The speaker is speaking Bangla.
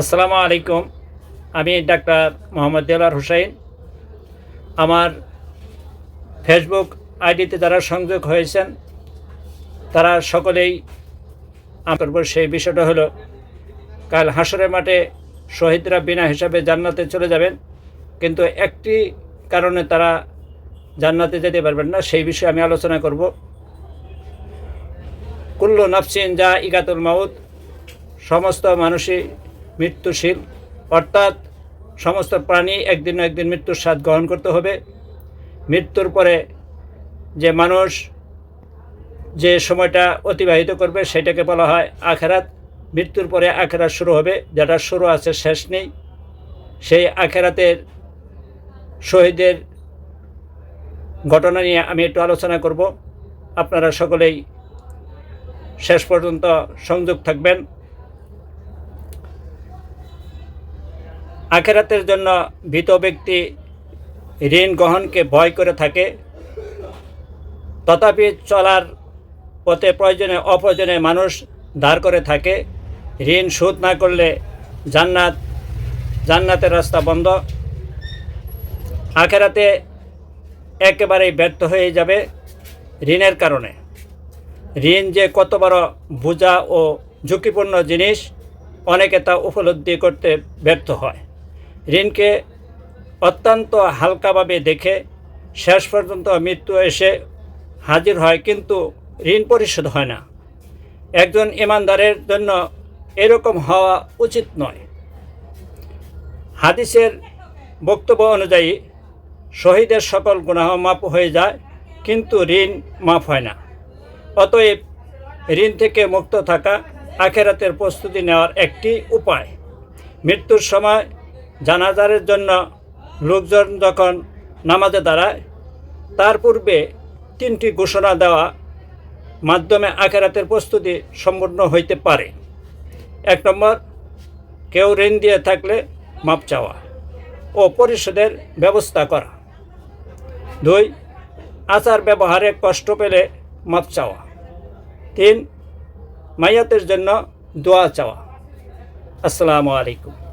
আসসালামু আলাইকুম। আমি ডাক্তার মোহাম্মদ দেলার হোসেন আমার ফেসবুক আইডিতে যারা সংযোগ হয়েছেন, তারা সকলেই আমার সেই বিষয়টা হলো, কাল হাসরের মাঠে শহীদরা বিনা হিসাবে জান্নাতে চলে যাবেন, কিন্তু একটি কারণে তারা জান্নাতে যেতে পারবেন না, সেই বিষয়ে আমি আলোচনা করব। কুল্লু নাফসিন যা ইগাতুল মাউত, সমস্ত মানুষই মৃত্যুশীল। অর্থাৎ সমস্ত প্রাণী একদিন একদিন মৃত্যুর স্বাদ গ্রহণ করতে হবে। মৃত্যুর পরে যে মানুষ যে সময়টা অতিবাহিত করবে সেটাকে বলা হয় আখেরাত। মৃত্যুর পরে আখেরাত শুরু হবে, যেটা শুরু আছে শেষ নেই। সেই আখেরাতের শহীদের ঘটনা নিয়ে আমি একটু আলোচনা করব। আপনারা সকলেই শেষ পর্যন্ত সংযোগ থাকবেন। আখেরাতের জন্য ভীত ব্যক্তি ঋণ গ্রহণকে ভয় করে থাকে। তথাপি চলার পথে প্রয়োজনে অপ্রয়োজনে মানুষ ধার করে থাকে। ঋণ শোধ না করলে জান্নাত, জান্নাতের রাস্তা বন্ধ। আখেরাতে একেবারেই ব্যর্থ হয়ে যাবে ঋণের কারণে। ঋণ যে কত বড় বোঝা ও ঝুঁকিপূর্ণ জিনিস, অনেকে তা উপলব্ধি করতে ব্যর্থ হয়। ঋণকে অত্যন্ত হালকাভাবে দেখে শেষ পর্যন্ত মৃত্যু এসে হাজির হয়, কিন্তু ঋণ পরিশোধ হয় না। একজন ইমানদারের জন্য এরকম হওয়া উচিত নয়। হাদিসের বক্তব্য অনুযায়ী, শহীদের সকল গুনাহ মাপ হয়ে যায়, কিন্তু ঋণ মাফ হয় না। অতএব ঋণ থেকে মুক্ত থাকা আখেরাতের প্রস্তুতি নেওয়ার একটি উপায়। মৃত্যুর সময় জানাজারের জন্য লোকজন যখন নামাজে দাঁড়ায়, তার পূর্বে তিনটি ঘোষণা দেওয়া মাধ্যমে আখেরাতের প্রস্তুতি সম্পূর্ণ হইতে পারে। এক নম্বর, কেউ ঋণ দিয়ে থাকলে মাপ চাওয়া ও পরিশোধের ব্যবস্থা করা। দুই, আচার ব্যবহারে কষ্ট পেলে মাপ চাওয়া। তিন, মাইয়াতের জন্য দোয়া চাওয়া। আসসালামু আলাইকুম।